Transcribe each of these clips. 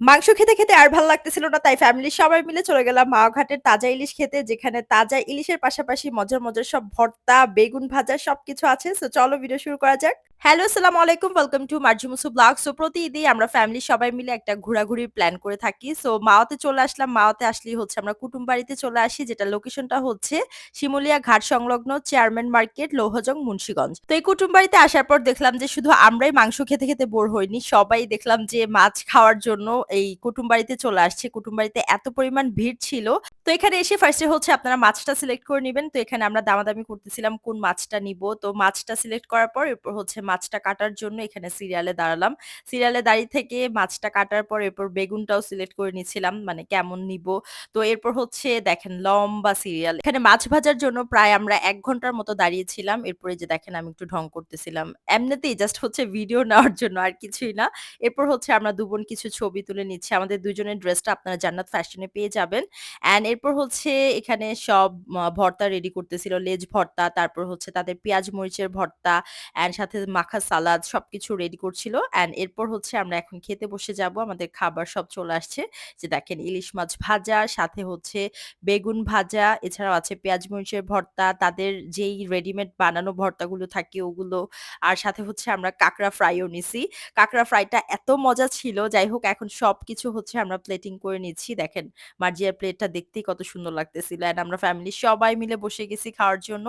মাংস খেতে, খেতে আর ভালো লাগতেছিল না। তাই ফ্যামিলির সবাই মিলে চলে গেলাম মাওয়া ঘাটের তাজা ইলিশ খেতে। যেখানে তাজা ইলিশের পাশাপাশি মজার, মজার সব ভর্তা, বেগুন ভাজা সবকিছু আছে। সো চলো ভিডিও শুরু করা যাক। হ্যালো, আসসালামু আলাইকুম। ওয়েলকাম টু মার্জি মুসু ব্লগ। সো প্রতি ঈদেই আমরা ফ্যামিলি সবাই মিলে একটা ঘোরাঘুরির প্ল্যান করে থাকি। সো মাওয়াতে চলে আসলাম। মাওয়াতে আসলেই হচ্ছে আমরা কুটুম বাড়িতে চলে আসি। যেটা লোকেশনটা হচ্ছে শিমুলিয়া ঘাট সংলগ্ন চেয়ারম্যান মার্কেট, লৌহজং, মুন্সিগঞ্জ। তো এই কুটুম বাড়িতে আসার পর দেখলাম যে শুধু আমরাই মাংস খেতে, খেতে বোর হইনি। সবাই দেখলাম যে মাছ খাওয়ার জন্য এই কুটুম বাড়িতে চলে আসছে। কুটুম বাড়িতে এত পরিমাণ ভিড় ছিল। তো এখানে এসে ফার্স্ট হচ্ছে আপনারা মাছটা সিলেক্ট করে নিবেন। তো এখানে আমরা দামাদামি করতেছিলাম কোন মাছটা নিবো। তো মাছটা সিলেক্ট করার পর এরপর হচ্ছে মাছটা কাটার জন্য এখানে সিরিয়ালে দাঁড়ালাম। সিরিয়ালে দাঁড়িয়ে থেকে মাছটা কাটার পর এরপর বেগুনটাও সিলেক্ট করে নিচ্ছিলাম। মানে কেমন নিবো। তো এরপর হচ্ছে দেখেন লম্বা সিরিয়াল। এখানে মাছ ভাজার জন্য প্রায় আমরা এক ঘণ্টার মতো দাঁড়িয়েছিলাম। এরপরে যে দেখেন আমি একটু ঢং করতেছিলাম। এমনিতেই জাস্ট হচ্ছে ভিডিও নেওয়ার জন্য আর কিছুই না। এরপর হচ্ছে আমরা ২ বোন কিছু ছবি তুলে নিচ্ছি। আমাদের ২ জনের ড্রেসটা আপনারা জান্নাত ফ্যাশন পেয়ে যাবেন। অ্যান্ড এরপর হচ্ছে এখানে সব ভর্তা রেডি করতেছিল। লেজ ভর্তা, তারপর হচ্ছে তাদের পেঁয়াজ মরিচের ভর্তা অ্যান্ড সাথে মাখা সালাদ সবকিছু রেডি করছিল। অ্যান্ড এরপর হচ্ছে আমরা এখন খেতে বসে যাব। আমাদের খাবার সব চলে আসছে। যে দেখেন ইলিশ মাছ ভাজা, সাথে হচ্ছে বেগুন ভাজা, এছাড়াও আছে পেঁয়াজ মরিচের ভর্তা, তাদের যেই রেডিমেড বানানো ভর্তাগুলো থাকে ওগুলো। আর সাথে হচ্ছে আমরা কাঁকড়া ফ্রাইও নিছি। কাঁকড়া ফ্রাইটা এত মজা ছিল। যাই হোক এখন সবকিছু হচ্ছে আমরা প্লেটিং করে নিচ্ছি। দেখেন মার্জিয়ার প্লেটটা দেখতেই কত সুন্দর লাগতেছিল। অ্যান্ড আমরা ফ্যামিলির সবাই মিলে বসে গেছি খাওয়ার জন্য।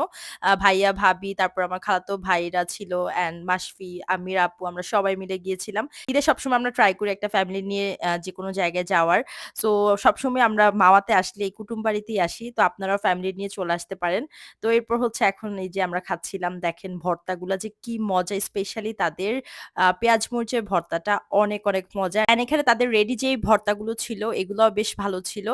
ভাইয়া, ভাবি, তারপর আমার খালাতো ভাইরা ছিল অ্যান্ড মাসফি, আমির আপু আমরা সবাই মিলে গিয়েছিলাম। ঈদে সবসময় আমরা ট্রাই করি একটা ফ্যামিলি নিয়ে আ যেকোনো জায়গায় যাওয়ার। সো সবসময় আমরা মাওয়াতে আসলে এই কুটুম বাড়িতেই আসি। তো আপনারাও ফ্যামিলি নিয়ে চলে আসতে পারেন। তো এরপর হচ্ছে এখন এই যে আমরা খাচ্ছিলাম। দেখেন ভর্তাগুলা যে কি মজা স্পেশালি তাদের পেঁয়াজ মরিচের ভর্তাটা অনেক, অনেক মজা। এখানে তাদের রেডি যেই ভর্তাগুলো ছিল এগুলাও বেশ ভালো ছিল।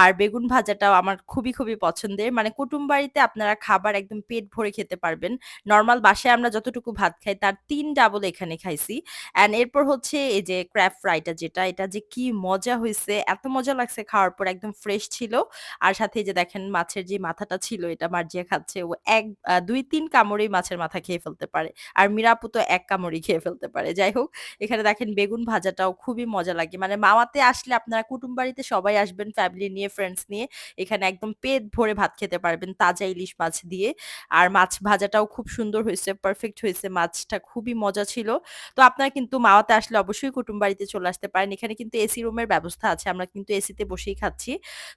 আর বেগুন ভাজাটাও আমার খুবই, খুবই পছন্দের। মানে কুটুম বাড়িতে আপনারা খাবার একদম পেট ভরে খেতে পারবেন। নর্মাল বাসায় আমরা যতটুকু ভাত খাই তার তিন ডাবল এখানে খাইছি। অ্যান্ড এরপর হচ্ছে এই যে ক্র্যাব ফ্রাইটা যেটা, এটা যে কি মজা হয়েছে এত মজা লাগছে খাওয়ার পর একদম ফ্রেশ ছিল। আর সাথে যে দেখেন মাছের যে মাথাটা ছিল এটা মার্জিয়া খাচ্ছে। ও এক দুই তিন কামড়েই মাছের মাথা খেয়ে ফেলতে পারে। আর মীরা আপু তো ১ কামড়েই খেয়ে ফেলতে পারে। যাই হোক এখানে দেখেন বেগুন ভাজাটাও খুবই মজা লাগে। মানে মাওয়াতে আসলে আপনারা কুটুম বাড়িতে সবাই আসবেন ফ্যামিলি নিয়ে, ফ্রেন্ডস নিয়ে। এখানে একদম পেট ভরে ভাত খেতে পারবেন তাজা ইলিশ মাছ দিয়ে। আর মাছ ভাজাটাও খুব সুন্দর হয়েছে পারফেক্ট হয়েছে মাছটা খুবই মজা ছিল। তো আপনারা কিন্তু মাওয়াতে আসলে অবশ্যই কুটুম বাড়িতে চলে আসতে পারেন। এখানে কিন্তু এসি রুমের ব্যবস্থা আছে। আমরা কিন্তু এসিতে বসেই খাচ্ছি।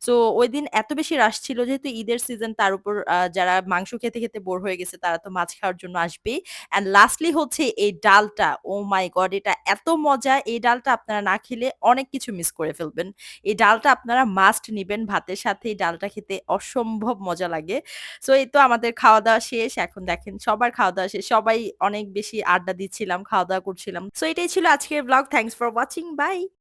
সো ওই দিন এত বেশি রাশ ছিল যেহেতু ঈদের সিজন তার উপর যারা মাংস খেতে, খেতে বোর হয়ে গেছে তারা তো মাছ খাওয়ার জন্য আসবেই। অ্যান্ড লাস্টলি হচ্ছে এই ডালটা। Oh my god! এটা এত মজা। এই ডালটা আপনারা না খেলে অনেক কিছু মিস করে ফেলবেন। এই ডালটা আপনারা মাস্ট নিবেন। ভাতের সাথে এই ডালটা খেতে অসম্ভব মজা লাগে। সো এই তো আমাদের খাওয়া-দাওয়া শেষ। এখন দেখেন সবার খাওয়া-দাওয়া শেষ। সবাই অনেক বেশি আড্ডা দিচ্ছিলাম, খাওয়া-দাওয়া করছিলাম। সো এটাই ছিল আজকের blog. Thanks for watching. Bye.